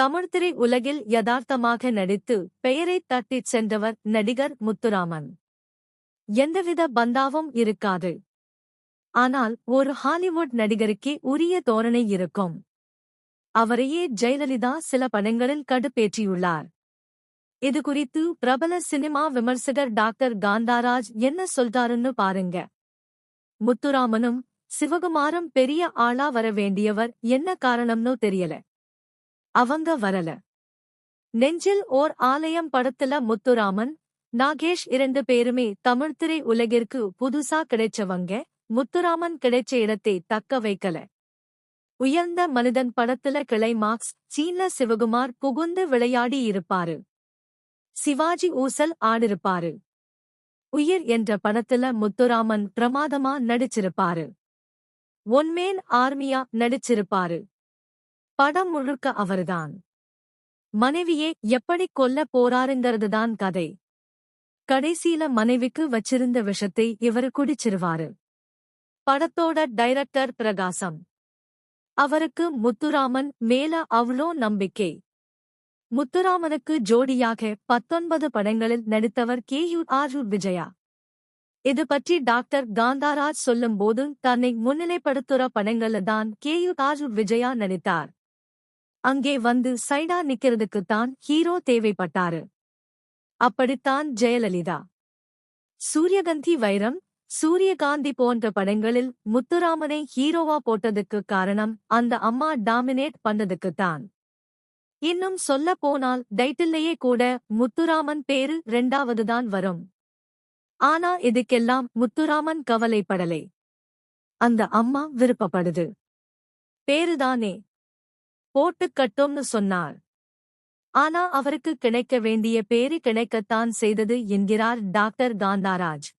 தமிழ்த்திரை உலகில் யதார்த்தமாக நடித்து பெயரை தட்டிச் சென்றவர் நடிகர் முத்துராமன். எந்தவித பந்தாவும் இருக்காது. ஆனால் ஒரு ஹாலிவுட் நடிகருக்கே உரிய தோரணை இருக்கும். அவரையே ஜெயலலிதா சில படங்களில் கடுப்பேற்றியுள்ளார். இது குறித்து பிரபல சினிமா விமர்சகர் டாக்டர் காந்தாராஜ் என்ன சொல்றாருன்னு பாருங்க. முத்துராமனும் சிவகுமாரும் பெரிய ஆளா வர வேண்டியவர் என்ன காரணம்னு தெரியல. அவங்க வரல. நெஞ்சில் ஓர் ஆலயம் படத்துல முத்துராமன் நாகேஷ் இரண்டு பேருமே தமிழ்த்திரை உலகிற்கு புதுசா கிடைச்சவங்க முத்துராமன் கிடைச்ச இடத்தை தக்க வைக்கல. உயர்ந்த மனிதன் படத்துல கிளைமாக்ஸ் சீன சிவகுமார் புகுந்து விளையாடி இருப்பாரு. சிவாஜி ஊசல் ஆடிருப்பாரு. உயிர் என்ற படத்துல முத்துராமன் பிரமாதமா நடிச்சிருப்பாரு. ஒன்மேன் ஆர்மியா நடிச்சிருப்பாரு. படம் முழுக்க அவருதான். மனைவியே எப்படி கொல்ல போறாருங்கிறதுதான் கதை. கடைசியில மனைவிக்கு வச்சிருந்த விஷத்தை இவரு குடிச்சிருவாரு. படத்தோட டைரக்டர் பிரகாசம். அவருக்கு முத்துராமன் மேல அவ்ளோ நம்பிக்கை. முத்துராமனுக்கு ஜோடியாக பத்தொன்பது படங்களில் நடித்தவர் கே. யு. ஆர். விஜயா. இது பற்றி டாக்டர் காந்தாராஜ் சொல்லும்போது தன்னை முன்னிலைப்படுத்துற படங்கள்ல தான் கே. யு. ஆர். விஜயா நடித்தார். அங்கே வந்து சைடா நிக்கிறதுக்குத்தான் ஹீரோ தேவைப்பட்டாரு. அப்படித்தான் ஜெயலலிதா. சூரியகந்தி வைரம் சூரியகாந்தி போன்ற படங்களில் முத்துராமனை ஹீரோவா போட்டதுக்கு காரணம் அந்த அம்மா டாமினேட் பண்ணதுக்குத்தான் இன்னும் சொல்ல போனால் டைட்டில்லையே கூட முத்துராமன் பேரு ரெண்டாவதுதான் வரும். ஆனா இதுக்கெல்லாம் முத்துராமன் கவலைப்படலை. அந்த அம்மா விருப்பப்படுது. பேருதானே? போட்டுக் கட்டோம்னு சொன்னார். ஆனா அவருக்கு கிடைக்க வேண்டிய பேரு கிடைக்கத்தான் செய்தது என்கிறார் டாக்டர் காந்தாராஜ்.